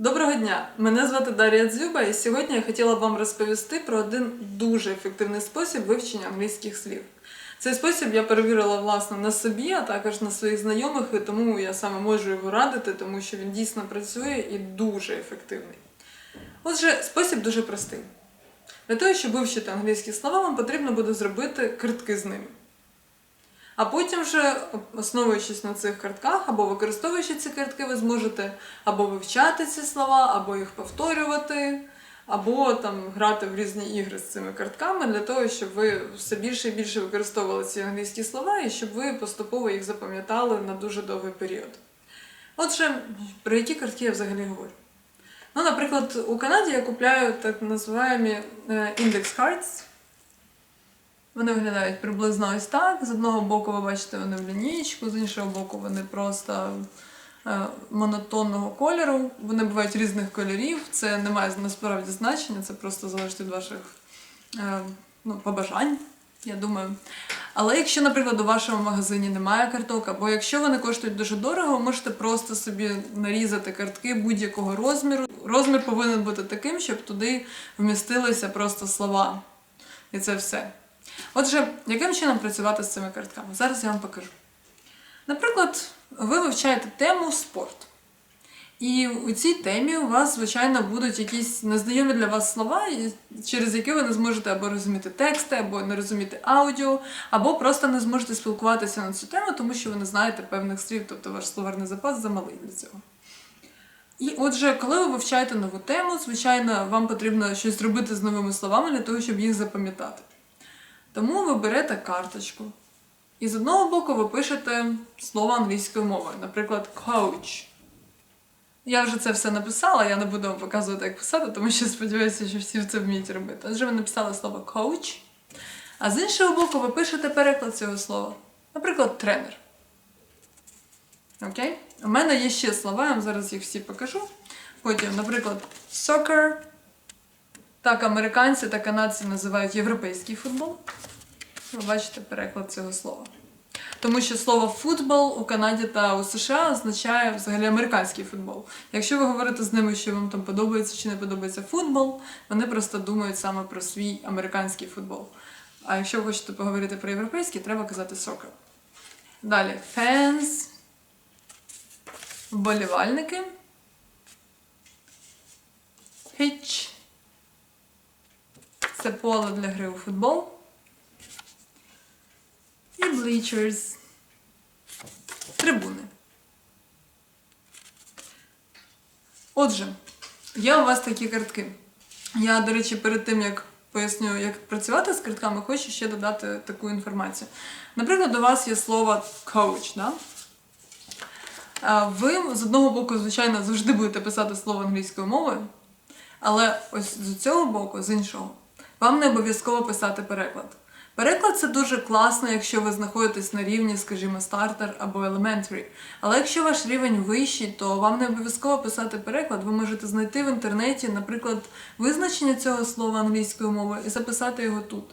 Доброго дня! Мене звати Дар'я Дзюба, і сьогодні я хотіла б вам розповісти про один дуже ефективний спосіб вивчення англійських слів. Цей спосіб я перевірила власне на собі, а також на своїх знайомих, і тому я саме можу його радити, тому що він дійсно працює і дуже ефективний. Отже, спосіб дуже простий. Для того, щоб вивчити англійські слова, вам потрібно буде зробити картки з ними. А потім вже, основуючись на цих картках або використовуючи ці картки, ви зможете або вивчати ці слова, або їх повторювати, або там грати в різні ігри з цими картками для того, щоб ви все більше і більше використовували ці англійські слова і щоб ви поступово їх запам'ятали на дуже довгий період. Отже, про які картки я взагалі говорю? Ну, наприклад, у Канаді я купляю так називаємо index cards. Вони виглядають приблизно ось так. З одного боку, ви бачите, вони в лінійку, з іншого боку, вони просто е, монотонного кольору. Вони бувають різних кольорів. Це не має насправді значення, це просто залежить від ваших е, ну, побажань, я думаю. Але якщо, наприклад, у вашому магазині немає карток, або якщо вони коштують дуже дорого, можете просто собі нарізати картки будь-якого розміру. Розмір повинен бути таким, щоб туди вмістилися просто слова. І це все. Отже, яким чином працювати з цими картками? Зараз я вам покажу. Наприклад, ви вивчаєте тему спорт. І у цій темі у вас, звичайно, будуть якісь незнайомі для вас слова, через які ви не зможете або розуміти тексти, або не розуміти аудіо, або просто не зможете спілкуватися на цю тему, тому що ви не знаєте певних слів, тобто ваш словарний запас замалий для цього. І отже, коли ви вивчаєте нову тему, звичайно, вам потрібно щось зробити з новими словами для того, щоб їх запам'ятати. Тому ви берете карточку. І з одного боку ви пишете слово англійською мовою, наприклад, coach. Я вже це все написала, я не буду вам показувати, як писати, тому що сподіваюся, що всі це вміють робити. Отже, ви написали слово coach, а з іншого боку, ви пишете переклад цього слова. Наприклад, тренер. Окей? У мене є ще слова, я вам зараз їх всі покажу. Потім, наприклад, soccer. Так, американці та канадці називають європейський футбол. Ви бачите переклад цього слова. Тому що слово футбол у Канаді та у США означає взагалі американський футбол. Якщо ви говорите з ними, що вам там подобається чи не подобається футбол, вони просто думають саме про свій американський футбол. А якщо ви хочете поговорити про європейський, треба казати soccer. Далі fans, вболівальники, pitch, це поле для гри у футбол. І bleachers. Трибуни. Отже, є у вас такі картки. Я, до речі, перед тим, як поясню, як працювати з картками, хочу ще додати таку інформацію. Наприклад, у вас є слово coach, да? Ви з одного боку, звичайно, завжди будете писати слово англійською мовою, але ось з цього боку, з іншого, вам не обов'язково писати переклад. Переклад це дуже класно, якщо ви знаходитесь на рівні, скажімо, стартер або elementary. Але якщо ваш рівень вищий, то вам не обов'язково писати переклад. Ви можете знайти в інтернеті, наприклад, визначення цього слова англійською мовою і записати його тут.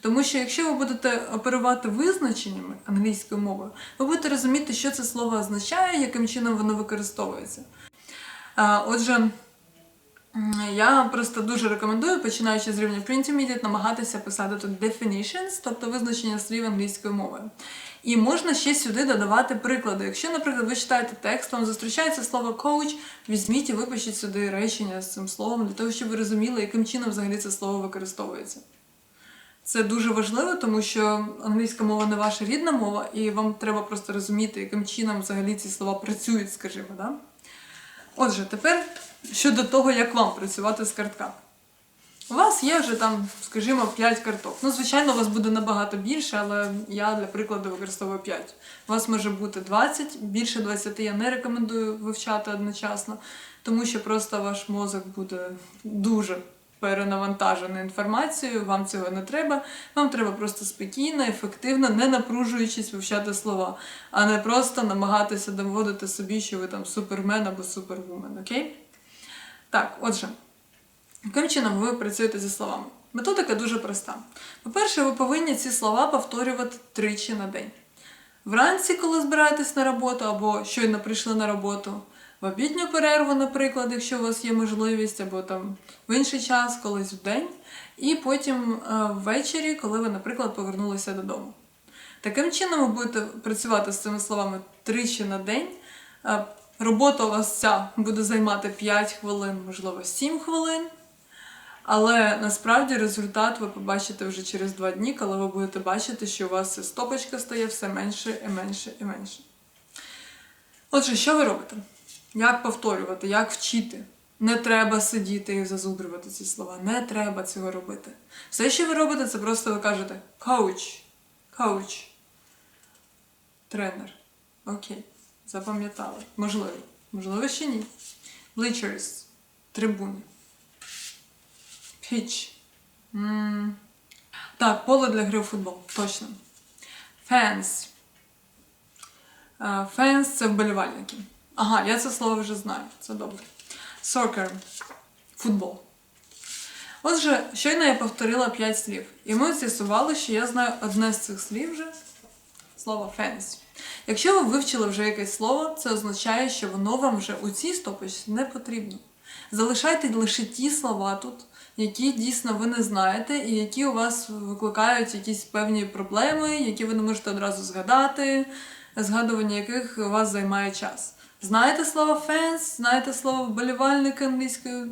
Тому що якщо ви будете оперувати визначеннями англійською мовою, ви будете розуміти, що це слово означає, яким чином воно використовується. Отже, Я просто дуже рекомендую, починаючи з рівня Pre-Intermediate, намагатися писати тут definitions, тобто визначення слів англійською мовою. І можна ще сюди додавати приклади. Якщо, наприклад, ви читаєте текст, вам зустрічається слово coach, візьміть і випишіть сюди речення з цим словом, для того, щоб ви розуміли, яким чином взагалі це слово використовується. Це дуже важливо, тому що англійська мова не ваша рідна мова, і вам треба просто розуміти, яким чином взагалі ці слова працюють, скажімо. Да? Отже, тепер щодо того, як вам працювати з картками. У вас є вже там, скажімо, 5 карток. Ну, звичайно, у вас буде набагато більше, але я для прикладу використовую 5. У вас може бути 20, більше 20 я не рекомендую вивчати одночасно, тому що просто ваш мозок буде дуже перенавантажений інформацією, вам цього не треба. Вам треба просто спокійно, ефективно, не напружуючись вивчати слова, а не просто намагатися доводити собі, що ви там супермен або супервумен, окей? Так, отже, яким чином ви працюєте зі словами? Методика дуже проста. По-перше, ви повинні ці слова повторювати тричі на день. Вранці, коли збираєтесь на роботу, або щойно прийшли на роботу, в обідню перерву, наприклад, якщо у вас є можливість, або там в інший час, колись в день, і потім е, ввечері, коли ви, наприклад, повернулися додому. Таким чином ви будете працювати з цими словами тричі на день. Робота у вас ця буде займати 5 хвилин, можливо, 7 хвилин. Але насправді результат ви побачите вже через 2 дні, коли ви будете бачити, що у вас стопочка стає все менше і менше і менше. Отже, що ви робите? Як повторювати, як вчити? Не треба сидіти і зазубрювати ці слова. Не треба цього робити. Все, що ви робите, це просто ви кажете коуч, коуч, тренер. Окей, запам'ятали. Можливо. Можливо, ще ні. Bleachers, трибуни. Pitch. М. Так, поле для гри у футбол. Точно. Fans. Fans це вболівальники. Ага, я це слово вже знаю. Це добре. Soccer. Футбол. Отже, щойно я повторила 5 слів. І ми з'ясували, що я знаю одне з цих слів вже слово fans. Якщо ви вивчили вже якесь слово, це означає, що воно вам вже у цій стопочці не потрібно. Залишайте лише ті слова тут, які дійсно ви не знаєте, і які у вас викликають якісь певні проблеми, які ви не можете одразу згадати, згадування яких у вас займає час. Знаєте слово fans, знаєте слово вболівальник англійською.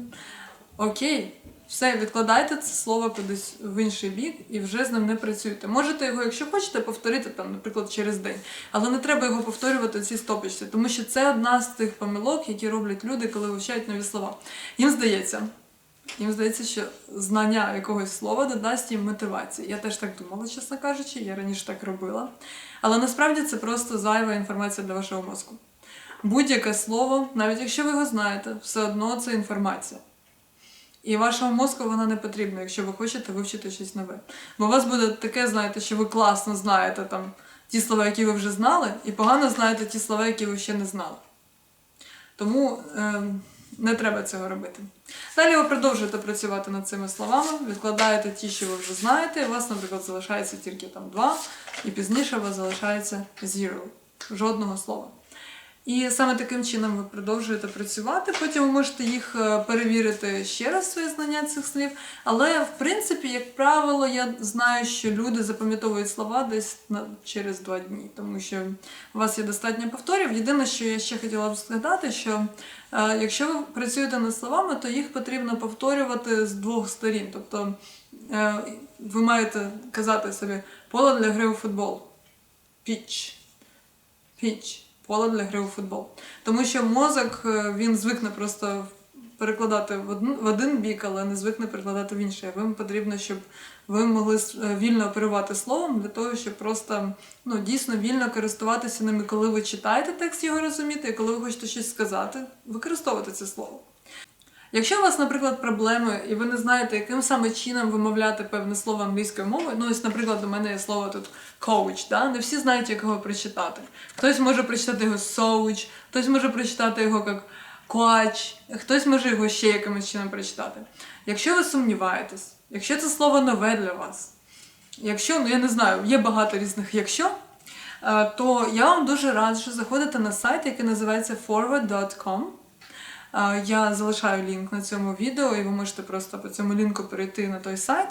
Окей, все, відкладайте це слово кудись в інший бік і вже з ним не працюйте. Можете його, якщо хочете, повторити там, наприклад, через день, але не треба його повторювати у цій стопочці, тому що це одна з тих помилок, які роблять люди, коли вивчають нові слова. Їм здається. Їм здається, що знання якогось слова додасть їм мотивації. Я теж так думала, чесно кажучи, я раніше так робила. Але насправді це просто зайва інформація для вашого мозку. Будь-яке слово, навіть якщо ви його знаєте, все одно це інформація. І вашому мозку вона не потрібна, якщо ви хочете вивчити щось нове. Бо у вас буде таке, знаєте, що ви класно знаєте там ті слова, які ви вже знали, і погано знаєте ті слова, які ви ще не знали. Тому е, не треба цього робити. Далі ви продовжуєте працювати над цими словами, відкладаєте ті, що ви вже знаєте, і у вас, наприклад, залишається тільки там два, і пізніше у вас залишається zero. Жодного слова. І саме таким чином ви продовжуєте працювати. Потім ви можете їх е, перевірити ще раз свої знання цих слів. Але в принципі, як правило, я знаю, що люди запам'ятовують слова десь на через два дні, тому що у вас є достатньо повторів. Єдине, що я ще хотіла б сказати, що е, якщо ви працюєте над словами, то їх потрібно повторювати з двох сторін. Тобто е, ви маєте казати собі поле для гри у футбол. Піч. Піч поле для гри у футбол. Тому що мозок е, він звикне просто перекладати в один, бік, але не звикне перекладати в інший. Вам потрібно, щоб ви могли е, вільно оперувати словом для того, щоб просто ну, дійсно вільно користуватися ними, коли ви читаєте текст його розуміти, і коли ви хочете щось сказати, використовувати це слово. Якщо у вас, наприклад, проблеми, і ви не знаєте, яким саме чином вимовляти певне слово англійською мовою, ну ось, наприклад, у мене є слово тут coach, да? не всі знають, як його прочитати. Хтось може прочитати його соуч, хтось може прочитати його як coach, хтось може його ще якимось чином прочитати. Якщо ви сумніваєтесь, якщо це слово нове для вас, якщо, ну я не знаю, є багато різних якщо, е, то я вам дуже раджу заходити на сайт, який називається forward.com. Я залишаю лінк на цьому відео, і ви можете просто по цьому лінку перейти на той сайт.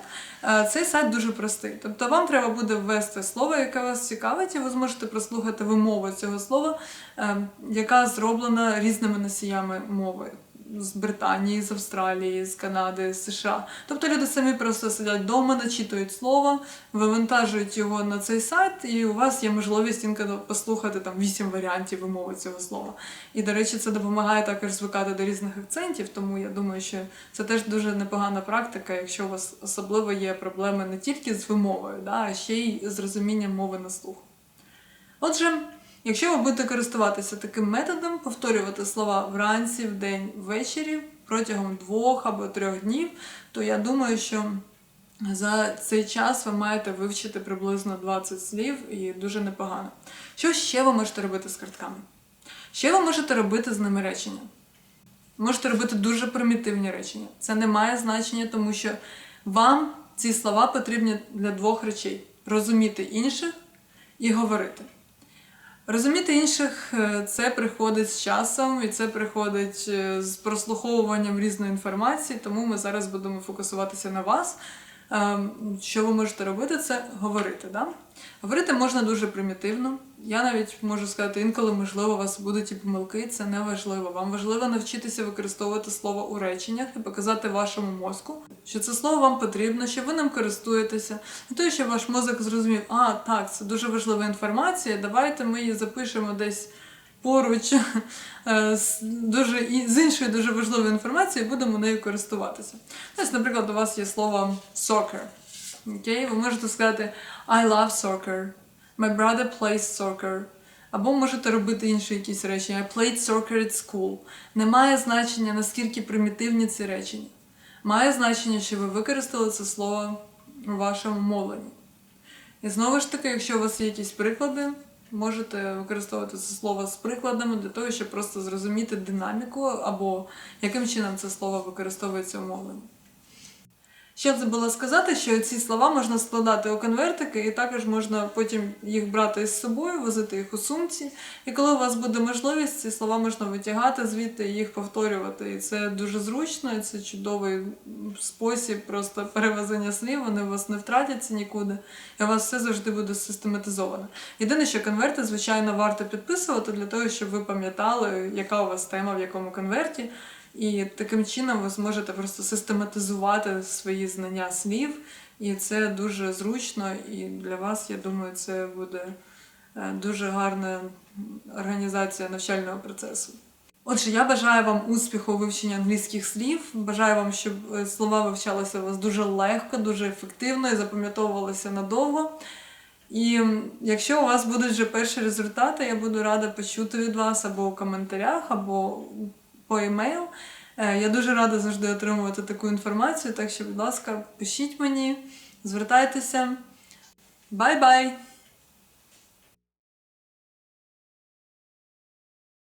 Цей сайт дуже простий. Тобто вам треба буде ввести слово, яке вас цікавить, і ви зможете прослухати вимову цього слова, е, яка зроблена різними носіями мови. З Британії, з Австралії, з Канади, з США. Тобто люди самі просто сидять вдома, начитують слово, вивантажують його на цей сайт, і у вас є можливість інколи послухати там вісім варіантів вимови цього слова. І, до речі, це допомагає також звикати до різних акцентів, тому я думаю, що це теж дуже непогана практика, якщо у вас особливо є проблеми не тільки з вимовою, да, а ще й з розумінням мови на слух. Отже, якщо ви будете користуватися таким методом, повторювати слова вранці, вдень, ввечері протягом двох або трьох днів, то я думаю, що за цей час ви маєте вивчити приблизно 20 слів і дуже непогано. Що ще ви можете робити з картками? Ще ви можете робити з ними речення. Можете робити дуже примітивні речення. Це не має значення, тому що вам ці слова потрібні для двох речей: розуміти інших і говорити. Розуміти інших е, це приходить з часом, і це приходить е, з прослуховуванням різної інформації, тому ми зараз будемо фокусуватися на вас. Ем, Що ви можете робити, це говорити. Да? Говорити можна дуже примітивно. Я навіть можу сказати, інколи, можливо, у вас будуть і помилки, це не важливо. Вам важливо навчитися використовувати слово у реченнях і показати вашому мозку, що це слово вам потрібно, що ви ним користуєтеся. І то, що ваш мозок зрозумів, а так, це дуже важлива інформація. Давайте ми її запишемо десь поруч е, з дуже з іншою дуже важливою інформацією, будемо нею користуватися. Ось, наприклад, у вас є слово soccer. Окей, ви можете сказати I love soccer. My brother plays soccer. Або можете робити інші якісь речення. I played soccer at school. Не має значення, наскільки примітивні ці речення. Має значення, що ви використали це слово у вашому мовленні. І знову ж таки, якщо у вас є якісь приклади, можете використовувати це слово з прикладами для того, щоб просто зрозуміти динаміку або яким чином це слово використовується у мовленні. Ще забула сказати, що ці слова можна складати у конвертики, і також можна потім їх брати із собою, возити їх у сумці. І коли у вас буде можливість, ці слова можна витягати звідти і їх повторювати. І це дуже зручно, і це чудовий спосіб просто перевезення слів. Вони у вас не втратяться нікуди, і у вас все завжди буде систематизовано. Єдине, що конверти, звичайно, варто підписувати для того, щоб ви пам'ятали, яка у вас тема в якому конверті. І таким чином ви зможете просто систематизувати свої знання слів, і це дуже зручно. І для вас, я думаю, це буде е, дуже гарна організація навчального процесу. Отже, я бажаю вам успіху у вивченні англійських слів. Бажаю вам, щоб е, слова вивчалися у вас дуже легко, дуже ефективно і запам'ятовувалися надовго. І якщо у вас будуть вже перші результати, я буду рада почути від вас або у коментарях, або по емейл. Е, Я дуже рада завжди отримувати таку інформацію, так що, будь ласка, пишіть мені, звертайтеся. Бай-бай!